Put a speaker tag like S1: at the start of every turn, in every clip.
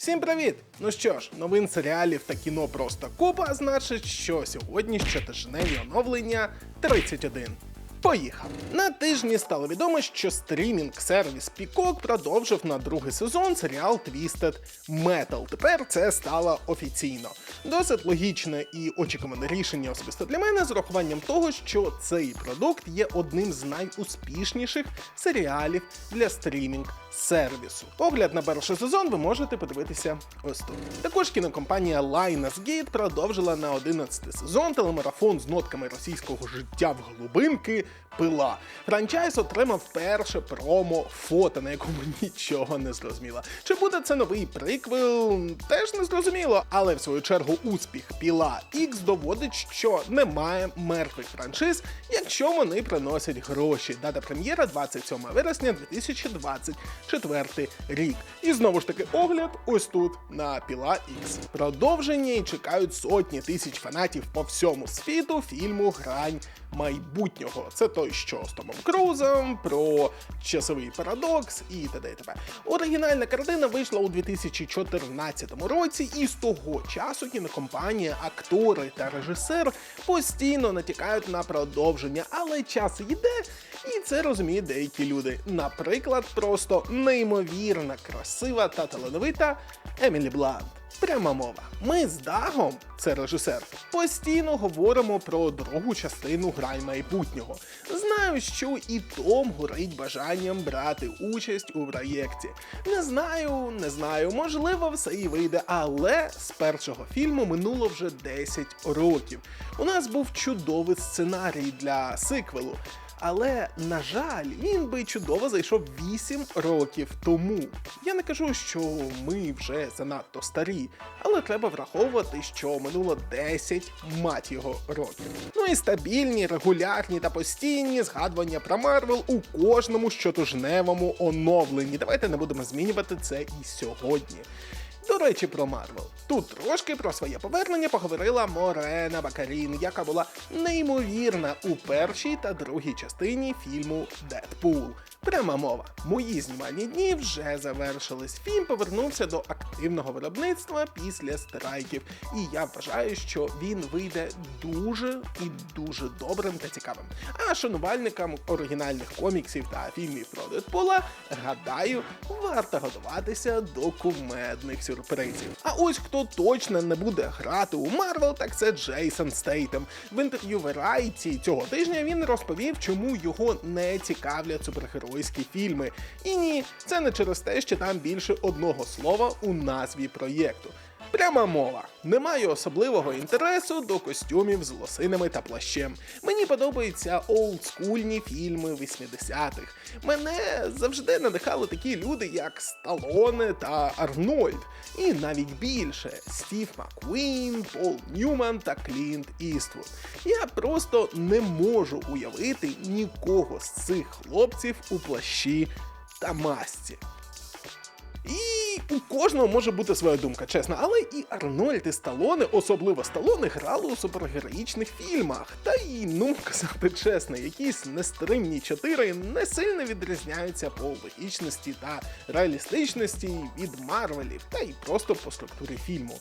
S1: Всім привіт! Ну що ж, новин серіалів та кіно просто купа, значить, що сьогодні щотижневі оновлення 31. Поїхав. На тижні стало відомо, що стрімінг-сервіс Peacock продовжив на другий сезон серіал Twisted Metal. Тепер це стало офіційно. Досить логічне і очікуване рішення особисто для мене з урахуванням того, що цей продукт є одним з найуспішніших серіалів для стрімінг-сервісу. Огляд на перший сезон ви можете подивитися ось тут. Також кінокомпанія Lionsgate продовжила на 11 сезон телемарафон з нотками російського життя в глибинки пила. Франчайз отримав перше промо фото, на якому нічого не зрозуміло. Чи буде це новий приквел? Теж не зрозуміло. Але в свою чергу успіх Піла X доводить, що немає мертвих франшиз, якщо вони приносять гроші. Дата прем'єра 27 вересня 2024 рік. І знову ж таки огляд ось тут на Піла X. Продовження чекають сотні тисяч фанатів по всьому світу фільму Грань майбутнього. Це той, що з Томом Крузом, про часовий парадокс і т.д. і т.п. Оригінальна картина вийшла у 2014 році, і з того часу кінокомпанія, актори та режисер постійно натякають на продовження, але час йде, і це розуміють деякі люди. Наприклад, просто неймовірно красива та талановита Емілі Блант. Пряма мова. Ми з Дагом, це режисер, постійно говоримо про другу частину грай майбутнього. Знаю, що і Том горить бажанням брати участь у проєкті. Не знаю, не знаю, можливо, все і вийде, але з першого фільму минуло вже 10 років. У нас був чудовий сценарій для сиквелу. Але на жаль, він би чудово зайшов 8 років тому. Я не кажу, що ми вже занадто старі, але треба враховувати, що минуло 10 мать його років. Ну і стабільні, регулярні та постійні згадування про Марвел у кожному щотижневому оновленні. Давайте не будемо змінювати це і сьогодні. До речі, про Марвел. Тут трошки про своє повернення поговорила Морена Бакарін, яка була неймовірна у першій та другій частині фільму Дедпул. Пряма мова. Мої знімальні дні вже завершились. Фільм повернувся до активного виробництва після страйків, і я вважаю, що він вийде дуже і дуже добрим та цікавим. А шанувальникам оригінальних коміксів та фільмів про Дедпула, гадаю, варто готуватися до кумедних сюрпризів. А ось хто точно не буде грати у Марвел, так це Джейсон Стейтем. В інтерв'ю Variety цього тижня він розповів, чому його не цікавлять супергеройські фільми. І ні, це не через те, що там більше одного слова у назві проєкту. Пряма мова. Не маю особливого інтересу до костюмів з лосинами та плащем. Мені подобаються олдскульні фільми 80-х. Мене завжди надихали такі люди, як Сталоне та Арнольд. І навіть більше Стів Маккуін, Пол Ньюман та Клінт Іствуд. Я просто не можу уявити нікого з цих хлопців у плащі та масці. У кожного може бути своя думка, чесно. Але і Арнольд і Сталоне, особливо Сталоне, грали у супергероїчних фільмах. Та й, ну казати чесно, якісь нестримні чотири не сильно відрізняються по логічності та реалістичності від Марвелів, та й просто по структурі фільму.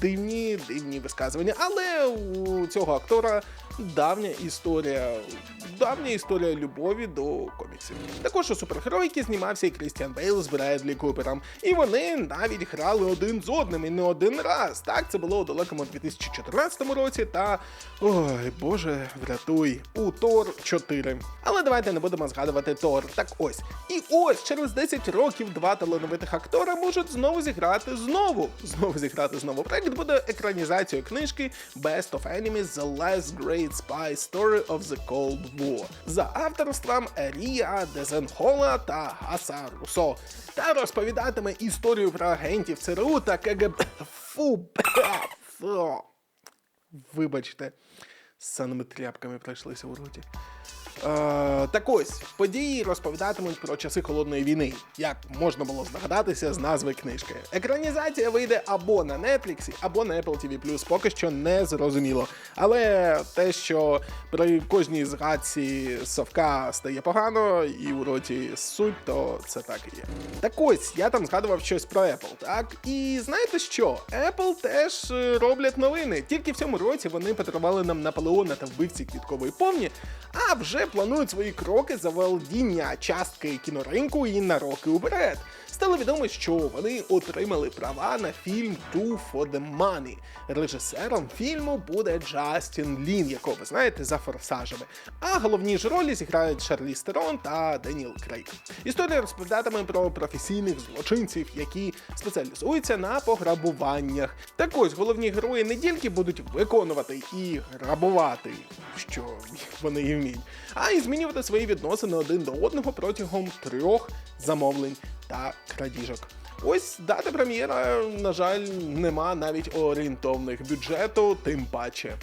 S1: Дивні, дивні висказування, але у цього актора давня історія, давня історія любові до коміксів. Також у супергеройки знімався і Крістіан Бейл з Бредлі Купером, і вони навіть грали один з одним і не один раз. Так, це було у далекому 2014 році та ой, боже, врятуй у Тор 4. Але давайте не будемо згадувати Тор. Так ось. І ось через 10 років два талановитих актора можуть знову зіграти знову. Знову зіграти знову. Проект буде екранізацією книжки Best of Enemies The Last Great Spy Story of the Cold War за авторством Ерія Дезенхола та Гаса Русо. Та розповідатиме історію про агентів ЦРУ та КГБ. Фу, фу. Вибачте, з саними тряпками пройшлися у роті. Е, так ось події розповідатимуть про часи холодної війни, як можна було здогадатися з назви книжки. Екранізація вийде або на Netflix, або на Apple TV+, поки що не зрозуміло. Але те, що при кожній згадці совка стає погано і у роті суть, то це так і є. Так ось я там згадував щось про Apple, так? І знаєте що? Apple теж е, роблять новини. Тільки в цьому році вони подарували нам Наполеона та вбивці квіткової повні, а вже планують свої кроки за володіння частки кіноринку і на роки уперед. Стало відомо, що вони отримали права на фільм Two for the Money. Режисером фільму буде Джастін Лін, якого ви знаєте за форсажами. А головні ж ролі зіграють Шарлі Стерон та Деніел Крейг. Історія розповідатиме про професійних злочинців, які спеціалізуються на пограбуваннях. Так ось головні герої не тільки будуть виконувати і грабувати, що вони і вміють, а й змінювати свої відносини один до одного протягом трьох замовлень та крадіжок. Ось дати прем'єра, на жаль, нема навіть орієнтовних бюджету, тим паче.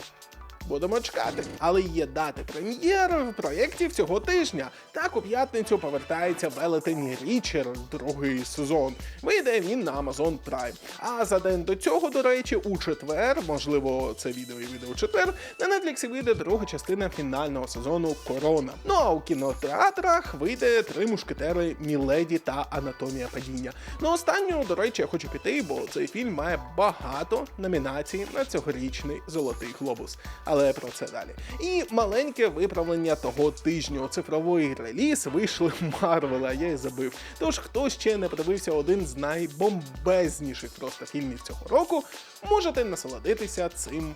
S1: Будемо чекати. Але є дати прем'єр в проєкті всього тижня. Так у п'ятницю повертається велетень Річер, другий сезон. Вийде він на Amazon Prime. А за день до цього, до речі, у четвер, можливо, це відео і відео у четвер, на Netflix вийде друга частина фінального сезону Корона. Ну а у кінотеатрах вийде три мушкетери Міледі та Анатомія падіння. На останню, до речі, я хочу піти, бо цей фільм має багато номінацій на цьогорічний золотий глобус. Але про це далі. І маленьке виправлення того тижню. Цифровий реліз вийшли Марвела, я й забив. Тож, хто ще не подивився один з найбомбезніших просто фільмів цього року, можете насолодитися цим.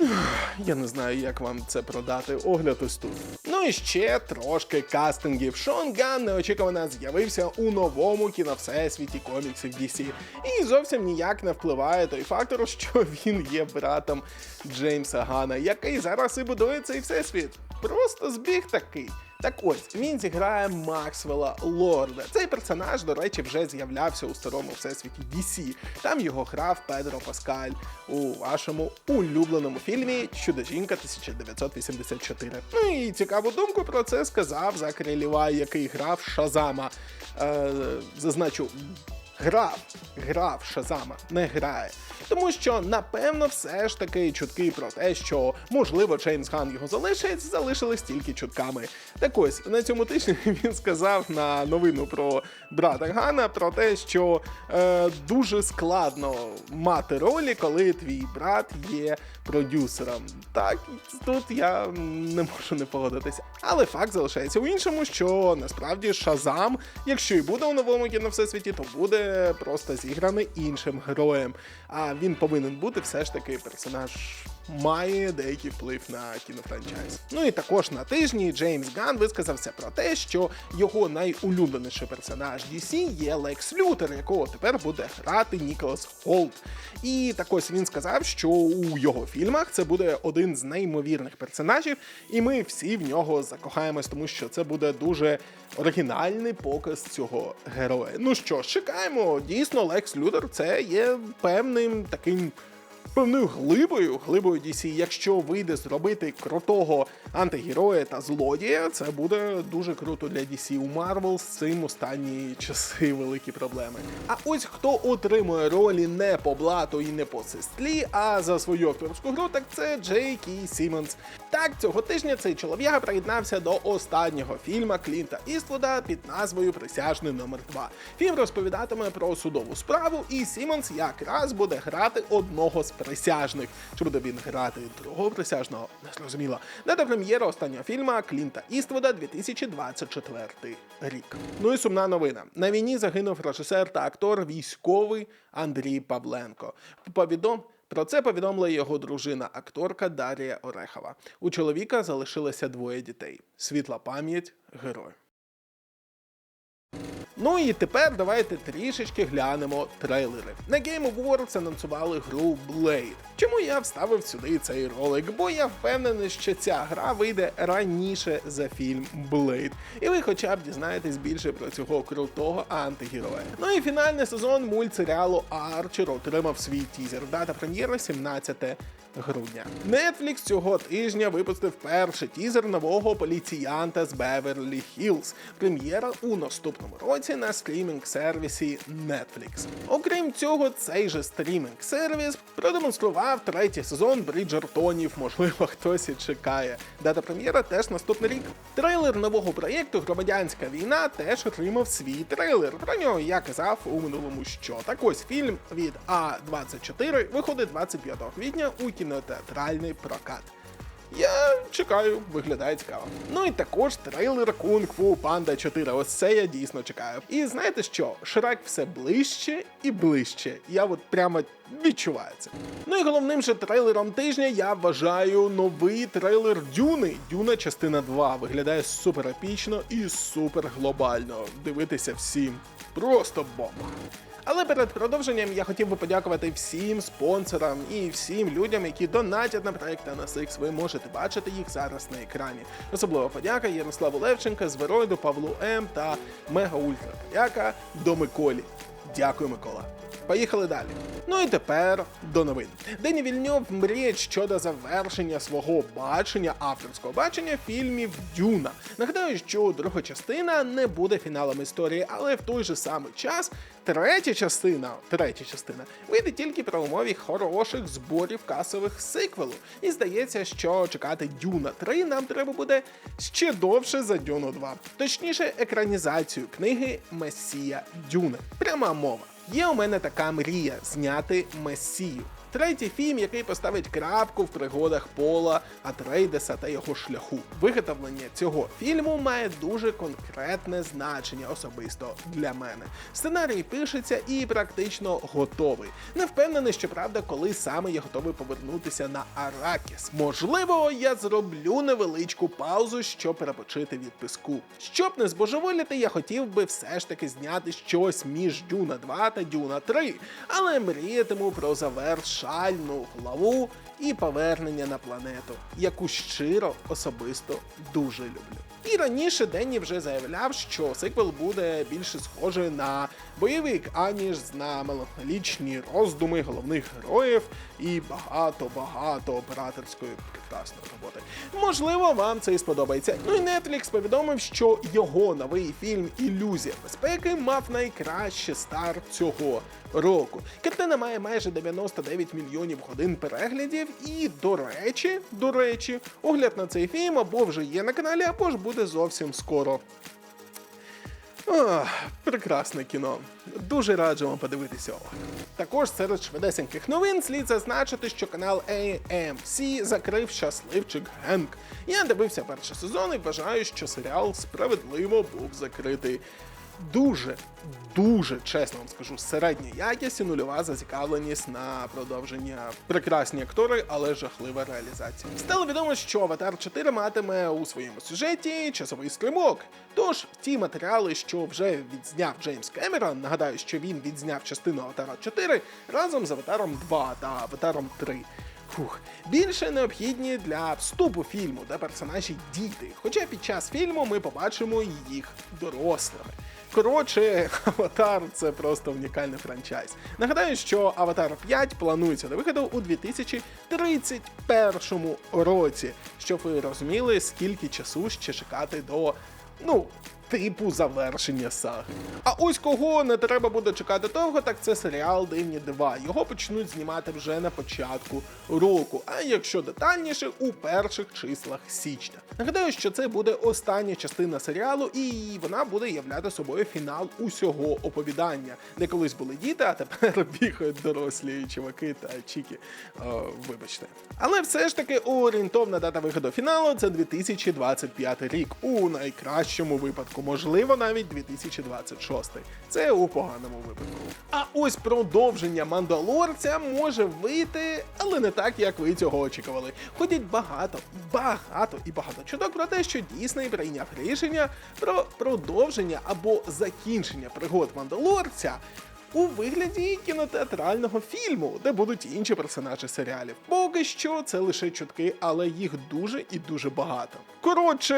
S1: Я не знаю, як вам це продати. Огляд ось тут. Ну і ще трошки кастингів. Шон Ган неочікувано з'явився у новому кіновсесвіті коміксів DC. І зовсім ніяк не впливає той фактор, що він є братом Джеймса Гана, який зараз і будує цей всесвіт. Просто збіг такий. Так ось він зіграє Максвелла Лорда. Цей персонаж, до речі, вже з'являвся у старому всесвіті DC. Там його грав Педро Паскаль у вашому улюбленому фільмі Чудо жінка 1984. Ну і цікаву думку про це сказав Закарі Лівай, який грав Шазама. Е, зазначу. Грав, грав Шазама, не грає. Тому що, напевно, все ж таки чутки про те, що можливо Чейнс Ган його залишить, залишились тільки чутками. Так ось на цьому тижні він сказав на новину про брата Гана про те, що е, дуже складно мати ролі, коли твій брат є продюсером. Так, тут я не можу не погодитися. Але факт залишається у іншому, що насправді Шазам, якщо і буде у новому кіно всесвіті, то буде просто зіграний іншим героєм. А він повинен бути все ж таки персонаж. Має деякий вплив на кінофранчайз. Ну і також на тижні Джеймс Ган висказався про те, що його найулюбленіший персонаж DC є Лекс Лютер, якого тепер буде грати Ніколас Холт. І так ось він сказав, що у його фільмах це буде один з неймовірних персонажів, і ми всі в нього закохаємось, тому що це буде дуже оригінальний показ цього героя. Ну що ж, чекаємо. Дійсно, Лекс Лютер це є певним таким. Певною глибою, глибою DC, якщо вийде зробити крутого антигероя та злодія, це буде дуже круто для DC. У Marvel з цим останні часи великі проблеми. А ось хто отримує ролі не по блату і не по сестрі, а за свою акторську гру, так це Джей Сімонс. Так, цього тижня цей чолов'яга приєднався до останнього фільма Клінта Іствуда під назвою Присяжний номер 2 Фільм розповідатиме про судову справу, і Сімонс якраз буде грати одного з присяжних. Чи буде він грати другого присяжного? Не зрозуміло. Дата прем'єра останнього фільма Клінта Іствуда 2024 рік. Ну і сумна новина. На війні загинув режисер та актор військовий Андрій Павленко. Повідом. Про це повідомила його дружина, акторка Дарія Орехова. У чоловіка залишилося двоє дітей. Світла пам'ять герою. Ну і тепер давайте трішечки глянемо трейлери. На Game Awards анонсували гру Blade. Чому я вставив сюди цей ролик? Бо я впевнений, що ця гра вийде раніше за фільм Blade. І ви хоча б дізнаєтесь більше про цього крутого антигероя. Ну і фінальний сезон мультсеріалу Арчер отримав свій тізер. Дата прем'єри 17 грудня. Netflix цього тижня випустив перший тізер нового поліціянта з Беверлі Хілз. Прем'єра у наступному році на стрімінг-сервісі Netflix. Окрім цього, цей же стрімінг-сервіс продемонстрував третій сезон Бріджертонів. Можливо, хтось і чекає. Дата прем'єра теж наступний рік. Трейлер нового проєкту Громадянська війна теж отримав свій трейлер. Про нього я казав у минулому що. Так ось фільм від А24 виходить 25 квітня у кінотеатральний прокат. Я чекаю, виглядає цікаво. Ну і також трейлер Кунг Фу Панда 4. Ось це я дійсно чекаю. І знаєте що? Шрек все ближче і ближче. Я от прямо відчуваю це. Ну і головним же трейлером тижня я вважаю новий трейлер Дюни. Дюна частина 2 виглядає супер епічно і супер глобально. Дивитися всім. Просто бомба. Але перед продовженням я хотів би подякувати всім спонсорам і всім людям, які донатять на проект NSX. Ви можете бачити їх зараз на екрані. Особлива подяка Ярославу Левченка, Звероїду, Павлу М та Мега Ультра подяка до Миколі. Дякую, Микола. Поїхали далі. Ну і тепер до новин. Дені Вільньов мріє щодо завершення свого бачення, авторського бачення фільмів Дюна. Нагадаю, що друга частина не буде фіналом історії, але в той же самий час третя частина, третя частина вийде тільки при умові хороших зборів касових сиквелу. І здається, що чекати Дюна 3 нам треба буде ще довше за Дюну 2. Точніше, екранізацію книги Месія Дюни. Пряма мова. Є у мене така мрія зняти Месію. Третій фільм, який поставить крапку в пригодах Пола Атрейдеса та його шляху. Виготовлення цього фільму має дуже конкретне значення особисто для мене. Сценарій пишеться і практично готовий. Не впевнений, що правда, коли саме я готовий повернутися на Аракіс. Можливо, я зроблю невеличку паузу, щоб перепочити від писку. Щоб не збожеволіти, я хотів би все ж таки зняти щось між Дюна 2 та Дюна 3, але мріятиму про завершальну главу і повернення на планету, яку щиро особисто дуже люблю. І раніше Денні вже заявляв, що сиквел буде більше схожий на бойовик, аніж на меланхолічні роздуми головних героїв і багато-багато операторської прекрасної роботи. Можливо, вам це і сподобається. Ну і Netflix повідомив, що його новий фільм Ілюзія безпеки мав найкращий старт цього року. Картина має майже 99 мільйонів годин переглядів, і до речі, до речі, огляд на цей фільм або вже є на каналі, або ж буде зовсім скоро. Ох, прекрасне кіно. Дуже раджу вам подивитися його. Також серед швидесеньких новин слід зазначити, що канал AMC закрив щасливчик Генк. Я дивився перший сезон і вважаю, що серіал справедливо був закритий. Дуже, дуже чесно вам скажу, середня якість і нульова зацікавленість на продовження. Прекрасні актори, але жахлива реалізація. Стало відомо, що Аватар 4 матиме у своєму сюжеті часовий стрибок. Тож ті матеріали, що вже відзняв Джеймс Кемерон, нагадаю, що він відзняв частину Аватара 4 разом з Аватаром 2 та Аватаром 3. Фух, більше необхідні для вступу фільму, де персонажі діти. Хоча під час фільму ми побачимо їх дорослими. Коротше, Аватар це просто унікальний франчайз. Нагадаю, що Аватар 5 планується до виходу у 2031 році, щоб ви розуміли, скільки часу ще чекати до. Ну, типу завершення саги. А ось кого не треба буде чекати довго, так це серіал Дивні дива. Його почнуть знімати вже на початку року, а якщо детальніше, у перших числах січня. Нагадаю, що це буде остання частина серіалу, і вона буде являти собою фінал усього оповідання, де колись були діти, а тепер бігають дорослі чуваки та чіки. О, вибачте. Але все ж таки орієнтовна дата виходу фіналу це 2025 рік. У найкращому випадку, можливо, навіть 2026. Це у поганому випадку. А ось продовження Мандалорця може вийти, але не так, як ви цього очікували. Ходять багато, багато і багато чуток про те, що Дісней прийняв рішення про продовження або закінчення пригод Мандалорця у вигляді кінотеатрального фільму, де будуть інші персонажі серіалів. Поки що це лише чутки, але їх дуже і дуже багато. Коротше,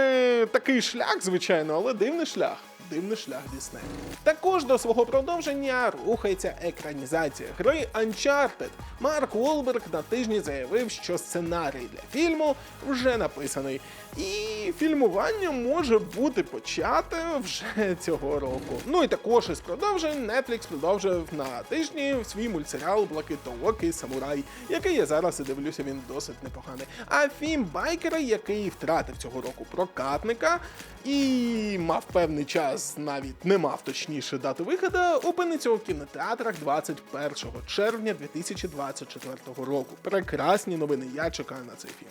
S1: такий шлях, звичайно, але дивний шлях. дивний шлях Діснея. Також до свого продовження рухається екранізація гри Uncharted. Марк Уолберг на тижні заявив, що сценарій для фільму вже написаний, і фільмування може бути почате вже цього року. Ну і також із продовжень Netflix продовжив на тижні свій мультсеріал Блакитоокий самурай, який я зараз і дивлюся, він досить непоганий. А фільм Байкера, який втратив цього року прокатника і мав певний час, навіть не мав точніше дату виходу, опиниться у кінотеатрах 21 червня 2024 року. Прекрасні новини. Я чекаю на цей фільм.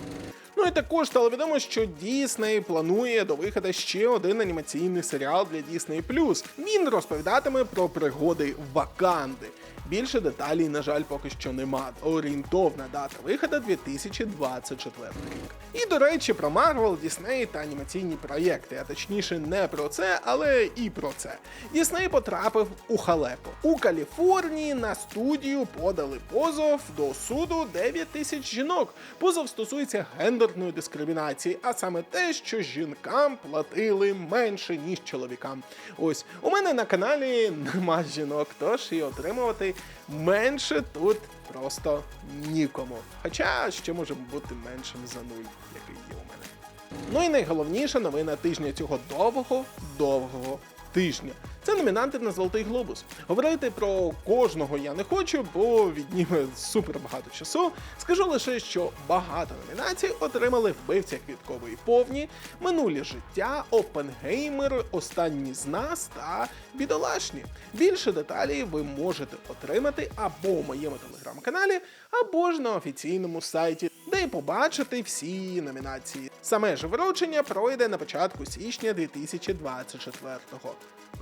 S1: Ну і також стало відомо, що Дісней планує до виходу ще один анімаційний серіал для Disney+. Він розповідатиме про пригоди Ваканди. Більше деталей, на жаль, поки що нема. Орієнтовна дата виходу 2024 рік. І до речі, про Марвел, Дісней та анімаційні проєкти, а точніше не про це, але і про це. Дісней потрапив у халепу. У Каліфорнії на студію подали позов до суду 9 тисяч жінок. Позов стосується гендерної дискримінації, а саме те, що жінкам платили менше ніж чоловікам. Ось у мене на каналі нема жінок, тож і отримувати менше тут просто нікому. Хоча ще може бути меншим за нуль, який є у мене. Ну і найголовніша новина тижня цього довгого, довгого тижня. Це номінанти на Золотий Глобус. Говорити про кожного я не хочу, бо відніме супер багато часу. Скажу лише, що багато номінацій отримали вбивця квіткової повні, минулі життя, Опенгеймер, Останні з нас та бідолашні. Більше деталей ви можете отримати або у моєму телеграм-каналі, або ж на офіційному сайті, де побачити всі номінації. Саме ж вручення пройде на початку січня 2024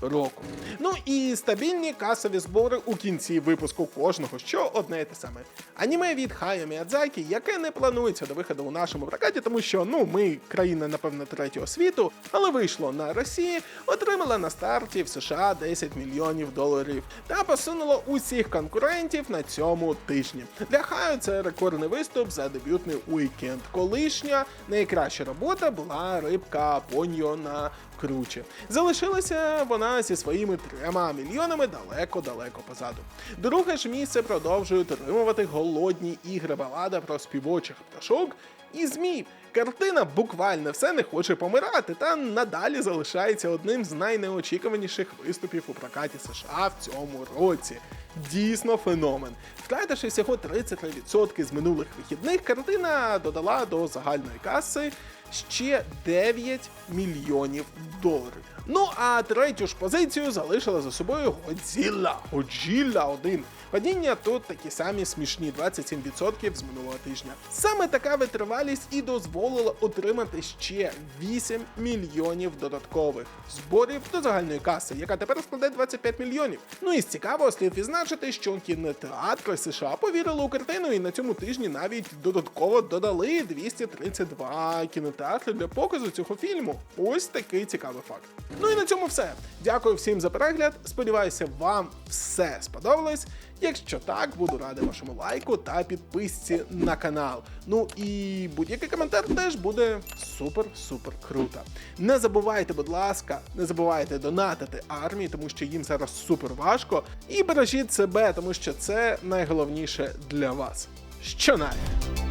S1: року. Ну і стабільні касові збори у кінці випуску кожного, що одне і те саме. Аніме від Хая Міядзакі, яке не планується до виходу у нашому прокаті, тому що ну ми країна, напевно, третього світу, але вийшло на Росії, отримала на старті в США 10 мільйонів доларів та посунуло усіх конкурентів на цьому тижні. Для Хаю це рекордний виступ за дебютний уікенд. Колишня найкраща робота була рибка Поньо на круче. Залишилася вона зі своїми трьома мільйонами далеко-далеко позаду. Друге ж місце продовжують отримувати голодні ігри балада про співочих пташок і змій. Картина буквально все не хоче помирати, та надалі залишається одним з найнеочікуваніших виступів у прокаті США в цьому році. Дійсно феномен. Втративши всього 33% з минулих вихідних, картина додала до загальної каси ще 9 мільйонів доларів. Ну а третю ж позицію залишила за собою Годзілла. Годжілла 1. Падіння тут такі самі смішні 27% з минулого тижня. Саме така витривалість і дозволила отримати ще 8 мільйонів додаткових зборів до загальної каси, яка тепер складе 25 мільйонів. Ну і з цікавого слід відзначити, що кінотеатри США повірили у картину і на цьому тижні навіть додатково додали 232 кінотеатри для показу цього фільму. Ось такий цікавий факт. Ну і на цьому все. Дякую всім за перегляд. Сподіваюся, вам все сподобалось. Якщо так, буду радий вашому лайку та підписці на канал. Ну і будь-який коментар теж буде супер-супер круто. Не забувайте, будь ласка, не забувайте донатити армії, тому що їм зараз супер важко. І бережіть себе, тому що це найголовніше для вас. Що навіть.